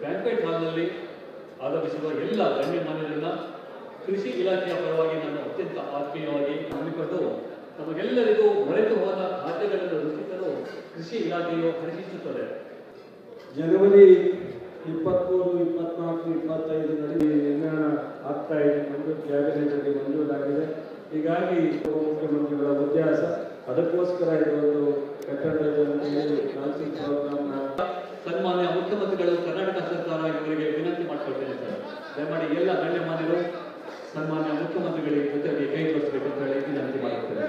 Banquet ಹಾಲ್ನಲ್ಲಿ ಆಗಮಿಸಿರುವ ಎಲ್ಲ ಗಣ್ಯಮಾನ್ಯರನ್ನ ಕೃಷಿ ಇಲಾಖೆಯ ಪರವಾಗಿ ನಾನು ಅತ್ಯಂತ ಆತ್ಮೀಯವಾಗಿ ನಂಬಿಕೊಂಡು ನಮಗೆಲ್ಲರಿಗೂ ಮೊಳೆತು ಹೋದ ಖಾದ್ಯಗಳನ್ನು ರೂಪಿಸಲು ಕೃಷಿ ಇಲಾಖೆಯು ಹರಿಸುತ್ತದೆ ಜನವರಿ ಇಪ್ಪತ್ಮೂರು ಇಪ್ಪತ್ನಾಲ್ಕು ಇಪ್ಪತ್ತೈದರಲ್ಲಿ ನಿರ್ಮಾಣ ಆಗ್ತಾ ಇದೆ. ಎಂದು ಕ್ಯಾಬಿನೆಟ್ನಲ್ಲಿ ಮಂಜೂರಾಗಿದೆ ಹೀಗಾಗಿ ಉಪಮುಖ್ಯಮಂತ್ರಿಗಳ ಉದ್ಯಾಸ ಅದಕ್ಕೋಸ್ಕರ ಕಟ್ಟಡದ ಪ್ರೋಗ್ರಾಮ್ನ ಸನ್ಮಾನ್ಯ ಮುಖ್ಯಮಂತ್ರಿಗಳು ಕರ್ನಾಟಕ ಸರ್ಕಾರ ಇವರಿಗೆ ವಿನಂತಿ ಮಾಡಿಕೊಳ್ತೇನೆ ಸರ್. ದಯಮಾಡಿ ಎಲ್ಲ ಗಣ್ಯಮಾನ್ಯರು ಸನ್ಮಾನ್ಯ ಮುಖ್ಯಮಂತ್ರಿಗಳಿಗೆ ಜೊತೆಗೆ ಕೈ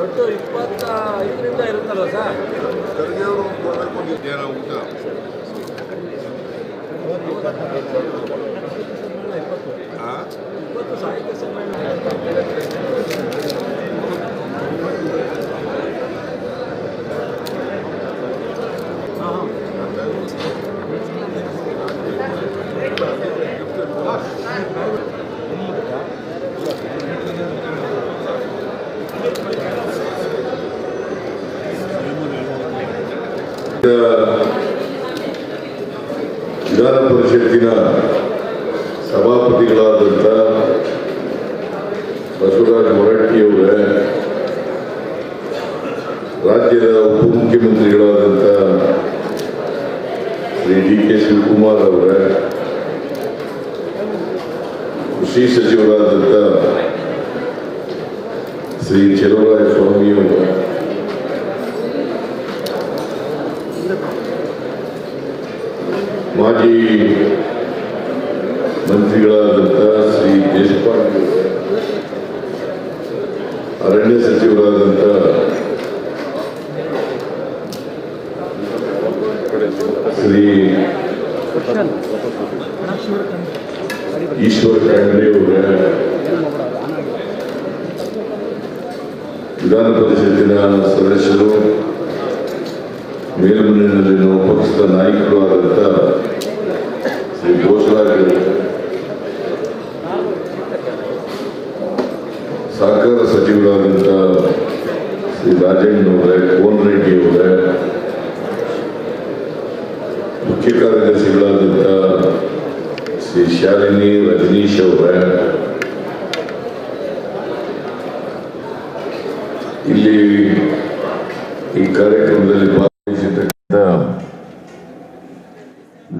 ಒಟ್ಟು ಇಪ್ಪತ್ತ ಐದರಿಂದ ಇರುತ್ತಲ್ವ ಸರ್ ಖರ್ಗೆಯವರು ಕೊಡಬೇಕು ಊಟ? ಇಪ್ಪತ್ತು ಸಾಹಿತ್ಯ ಸಮ್ಮೇಳನ ವಿಧಾನ ಪರಿಷತ್ತಿನ ಸಭಾಪತಿಗಳಾದಂಥ ಬಸವರಾಜ ಹೊರಟ್ಟಿಯವರೇ, ರಾಜ್ಯದ ಉಪಮುಖ್ಯಮಂತ್ರಿಗಳಾದಂಥ ಶ್ರೀ ಡಿ ಕೆ ಶಿವಕುಮಾರ್ ಅವರೇ, ಕೃಷಿ ಸಚಿವರಾದಂಥ ಶ್ರೀ ಚೆಲುವರಾಯ ಸ್ವಾಮಿಯವರೇ ಮಾಜಿ ಮಂತ್ರಿಗಳಾದಂಥ ಶ್ರೀ ದೇಶಪಾಂಡೆ ಅರಣ್ಯ ಸಚಿವರಾದಂಥ ಶ್ರೀ ಈಶ್ವರ ಖಂಡ್ರೆ ಅವರ. ವಿಧಾನ ಪರಿಷತ್ತಿನ ಸದಸ್ಯರು ಮೇಲ್ಮನೆಯಲ್ಲಿ ಪಕ್ಷದ ನಾಯಕರು ಆದಂಥ ಘೋಷರಾಜ್ ಸಹಕಾರ ಸಚಿವರಾದಂಥ ಶ್ರೀ ರಾಜೇಂದ್ರ ಕೋನ್ ರೆಡ್ಡಿ ಅವರೇ, ಮುಖ್ಯ ಕಾರ್ಯದರ್ಶಿಗಳಾದಂಥ ಶ್ರೀ ಶಾಲಿನಿ ರಜನೀಶ್ ಅವರೇ, ಇಲ್ಲಿ ಈ ಕಾರ್ಯಕ್ರಮದಲ್ಲಿ ಭಾಗವಹಿಸಿರ್ತಕ್ಕಂಥ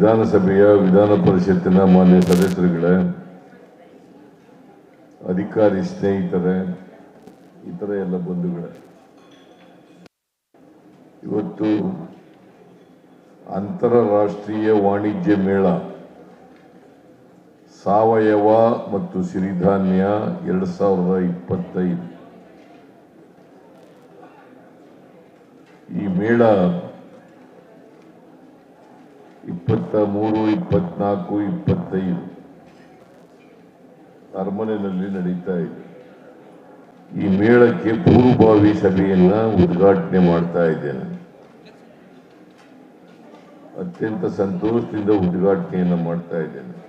ವಿಧಾನಸಭೆಯ ವಿಧಾನ ಪರಿಷತ್ತಿನ ಮಾನ್ಯ ಸದಸ್ಯರುಗಳೇ, ಅಧಿಕಾರಿ ಸ್ನೇಹಿತರೆ, ಇತರ ಎಲ್ಲ ಬಂಧುಗಳೇ. ಇವತ್ತು ಅಂತಾರಾಷ್ಟ್ರೀಯ ವಾಣಿಜ್ಯ ಮೇಳ, ಸಾವಯವ ಮತ್ತು ಸಿರಿಧಾನ್ಯ ಎರಡು ಸಾವಿರದ ಇಪ್ಪತ್ತೈದು. ಈ ಮೇಳ ಇಪ್ಪತ್ತ ಮೂರು ಇಪ್ಪತ್ನಾಲ್ಕು, ಇಪ್ಪತ್ತೈದು. ಅರಮನೆಯಲ್ಲಿ ನಡೀತಾ ಇದೆ. ಈ ಮೇಳಕ್ಕೆ ಪೂರ್ವಭಾವಿ ಸಭೆಯನ್ನ ಉದ್ಘಾಟನೆ ಮಾಡ್ತಾ ಇದ್ದೇನೆ. ಅತ್ಯಂತ ಸಂತೋಷದಿಂದ ಉದ್ಘಾಟನೆಯನ್ನು ಮಾಡ್ತಾ ಇದ್ದೇನೆ.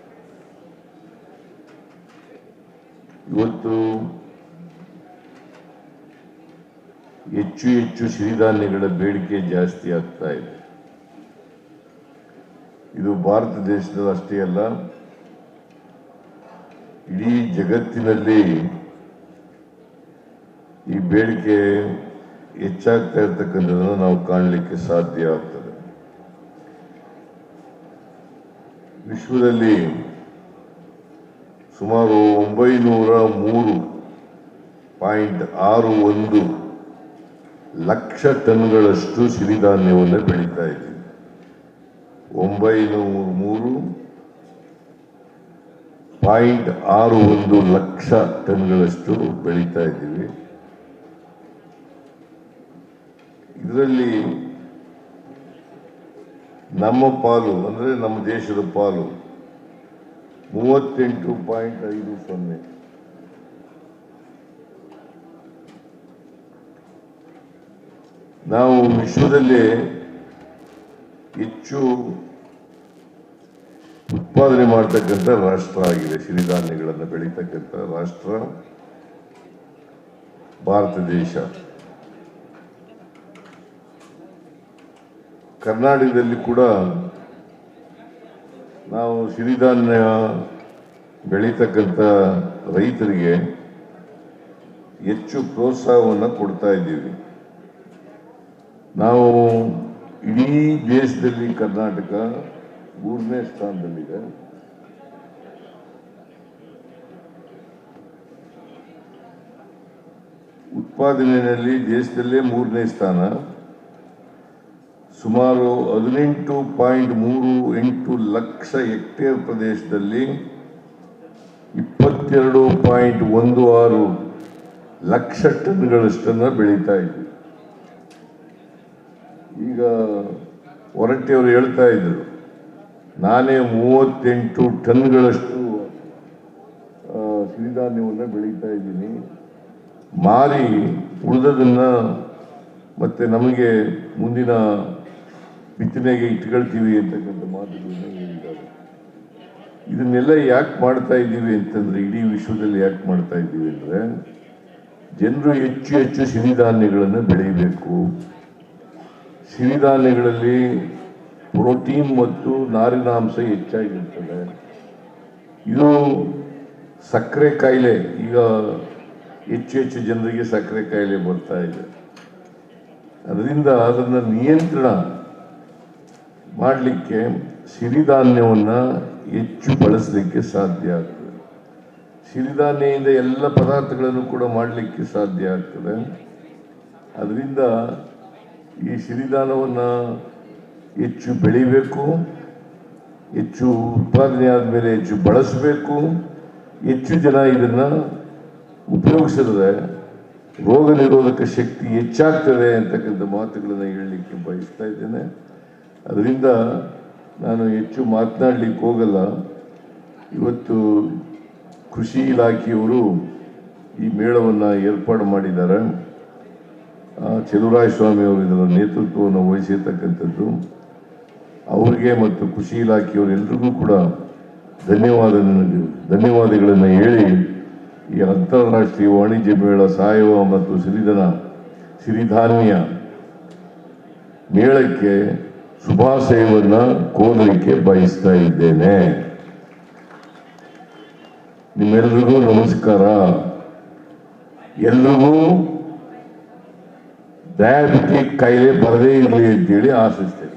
ಇವತ್ತು ಹೆಚ್ಚು ಹೆಚ್ಚು ಸಿರಿಧಾನ್ಯಗಳ ಬೇಡಿಕೆ ಜಾಸ್ತಿ ಆಗ್ತಾ ಇದೆ. ಇದು ಭಾರತ ದೇಶದಲ್ಲಿ ಅಷ್ಟೇ ಅಲ್ಲ, ಇಡೀ ಜಗತ್ತಿನಲ್ಲಿ ಈ ಬೇಡಿಕೆ ಹೆಚ್ಚಾಗ್ತಾ ಇರ್ತಕ್ಕಂಥದ್ದನ್ನು ನಾವು ಕಾಣಲಿಕ್ಕೆ ಸಾಧ್ಯ ಆಗ್ತದೆ. ವಿಶ್ವದಲ್ಲಿ ಸುಮಾರು ಒಂಬೈನೂರ ಮೂರು ಪಾಯಿಂಟ್ ಆರು ಒಂದು ಲಕ್ಷ ಟನ್ಗಳಷ್ಟು ಸಿರಿಧಾನ್ಯವನ್ನು ಬೆಳೀತಾ ಇದ್ದೀವಿ ಒಂಬೈನೂರ ಮೂರು ಪಾಯಿಂಟ್ ಆರು ಒಂದು ಲಕ್ಷ ಟನ್ಗಳಷ್ಟು ಬೆಳೀತಾ ಇದ್ದೀವಿ. ಇದರಲ್ಲಿ ನಮ್ಮ ಪಾಲು, ಅಂದರೆ ನಮ್ಮ ದೇಶದ ಪಾಲು, ಮೂವತ್ತೆಂಟು ಪಾಯಿಂಟ್ ಐದು ಸೊನ್ನೆ. ನಾವು ವಿಶ್ವದಲ್ಲೇ ಹೆಚ್ಚು ಉತ್ಪಾದನೆ ಮಾಡ್ತಕ್ಕಂಥ ರಾಷ್ಟ್ರ ಆಗಿದೆ. ಸಿರಿಧಾನ್ಯಗಳನ್ನು ಬೆಳೀತಕ್ಕಂಥ ರಾಷ್ಟ್ರ, ಭಾರತ ದೇಶ. ಕರ್ನಾಟಕದಲ್ಲಿ ಕೂಡ ನಾವು ಸಿರಿಧಾನ್ಯ ಬೆಳೀತಕ್ಕಂಥ ರೈತರಿಗೆ ಹೆಚ್ಚು ಪ್ರೋತ್ಸಾಹವನ್ನು ಕೊಡ್ತಾ ಇದ್ದೀವಿ. ನಾವು ಇಡೀ ದೇಶದಲ್ಲಿ ಕರ್ನಾಟಕ ಮೂರನೇ ಸ್ಥಾನದಲ್ಲಿದೆ. ಉತ್ಪಾದನೆಯಲ್ಲಿ ದೇಶದಲ್ಲೇ ಮೂರನೇ ಸ್ಥಾನ. ಸುಮಾರು ಹದಿನೆಂಟು ಪಾಯಿಂಟ್ ಮೂರು ಎಂಟು ಲಕ್ಷ ಹೆಕ್ಟೇರ್ ಪ್ರದೇಶದಲ್ಲಿ ಇಪ್ಪತ್ತೆರಡು ಪಾಯಿಂಟ್ ಒಂದು ಆರು ಲಕ್ಷ ಟನ್ಗಳಷ್ಟನ್ನು ಬೆಳೀತಾ ಇದ್ವಿ. ಈಗ ಹೊರಟ್ಟಿಯವರು ಹೇಳ್ತಾ ಇದ್ದರು ನಾನೇ ಮೂವತ್ತೆಂಟು ಟನ್ಗಳಷ್ಟು ಸಿರಿಧಾನ್ಯವನ್ನು ಬೆಳೀತಾ ಇದ್ದೀನಿ. ಮಾರಿ ಉಳಿದದನ್ನು ಮತ್ತೆ ನಮಗೆ ಮುಂದಿನ ಬಿತ್ತನೆಗೆ ಇಟ್ಕೊಳ್ತೀವಿ ಅಂತಕ್ಕಂಥ ಮಾತುಗಳನ್ನ ಹೇಳಿದ್ದಾರೆ. ಇದನ್ನೆಲ್ಲ ಯಾಕೆ ಮಾಡ್ತಾ ಇದ್ದೀವಿ ಅಂತಂದರೆ, ಇಡೀ ವಿಶ್ವದಲ್ಲಿ ಯಾಕೆ ಮಾಡ್ತಾ ಇದ್ದೀವಿ ಅಂದರೆ, ಜನರು ಹೆಚ್ಚು ಹೆಚ್ಚು ಸಿರಿಧಾನ್ಯಗಳನ್ನು ಬೆಳೆಯಬೇಕು ಸಿರಿಧಾನ್ಯಗಳಲ್ಲಿ ಪ್ರೋಟೀನ್ ಮತ್ತು ನಾರಿನಾಂಶ ಹೆಚ್ಚಾಗಿರ್ತದೆ. ಇದು ಸಕ್ಕರೆ ಕಾಯಿಲೆ ಈಗ ಹೆಚ್ಚು ಹೆಚ್ಚು ಜನರಿಗೆ ಸಕ್ಕರೆ ಕಾಯಿಲೆ ಬರ್ತಾ ಇದೆ. ಅದರಿಂದ ಅದನ್ನು ನಿಯಂತ್ರಣ ಮಾಡಲಿಕ್ಕೆ ಸಿರಿಧಾನ್ಯವನ್ನು ಹೆಚ್ಚು ಬಳಸಲಿಕ್ಕೆ ಸಾಧ್ಯ ಆಗ್ತದೆ. ಸಿರಿಧಾನ್ಯದಿಂದ ಎಲ್ಲ ಪದಾರ್ಥಗಳನ್ನು ಕೂಡ ಮಾಡಲಿಕ್ಕೆ ಸಾಧ್ಯ ಆಗ್ತದೆ. ಅದರಿಂದ ಈ ಸಿರಿಧಾನವನ್ನು ಹೆಚ್ಚು ಬೆಳಿಬೇಕು, ಹೆಚ್ಚು ಉತ್ಪಾದನೆ ಆದಮೇಲೆ ಹೆಚ್ಚು ಬಳಸಬೇಕು, ಹೆಚ್ಚು ಜನ ಇದನ್ನು ಉಪಯೋಗಿಸಿದ್ರೆ ರೋಗ ನಿರೋಧಕ ಶಕ್ತಿ ಹೆಚ್ಚಾಗ್ತದೆ ಅಂತಕ್ಕಂಥ ಮಾತುಗಳನ್ನು ಹೇಳಲಿಕ್ಕೆ ಬಯಸ್ತಾ ಇದ್ದೇನೆ. ಅದರಿಂದ ನಾನು ಹೆಚ್ಚು ಮಾತನಾಡಲಿಕ್ಕೆ ಹೋಗಲ್ಲ. ಇವತ್ತು ಕೃಷಿ ಇಲಾಖೆಯವರು ಈ ಮೇಳವನ್ನು ಏರ್ಪಾಡು ಮಾಡಿದ್ದಾರೆ. ಚೆಲುವರಾಯ ಸ್ವಾಮಿ ಅವರು ಇದರ ನೇತೃತ್ವವನ್ನು ವಹಿಸಿರ್ತಕ್ಕಂಥದ್ದು, ಅವರಿಗೆ ಮತ್ತು ಕೃಷಿ ಇಲಾಖೆಯವರೆಲ್ಲರಿಗೂ ಕೂಡ ಧನ್ಯವಾದ ಧನ್ಯವಾದಗಳನ್ನು ಹೇಳಿ ಈ ಅಂತಾರಾಷ್ಟ್ರೀಯ ವಾಣಿಜ್ಯ ಮೇಳ ಸಾವಯವ ಮತ್ತು ಸಿರಿಧನ, ಸಿರಿಧಾನ್ಯ ಮೇಳಕ್ಕೆ ಶುಭಾಶಯವನ್ನು ಕೋರಲಿಕ್ಕೆ ಬಯಸ್ತಾ ಇದ್ದೇನೆ. ನಿಮ್ಮೆಲ್ರಿಗೂ ನಮಸ್ಕಾರ. ಎಲ್ರಿಗೂ దయపించి కైలే పరదేయుడు చేయడం ఆశిస్తాడు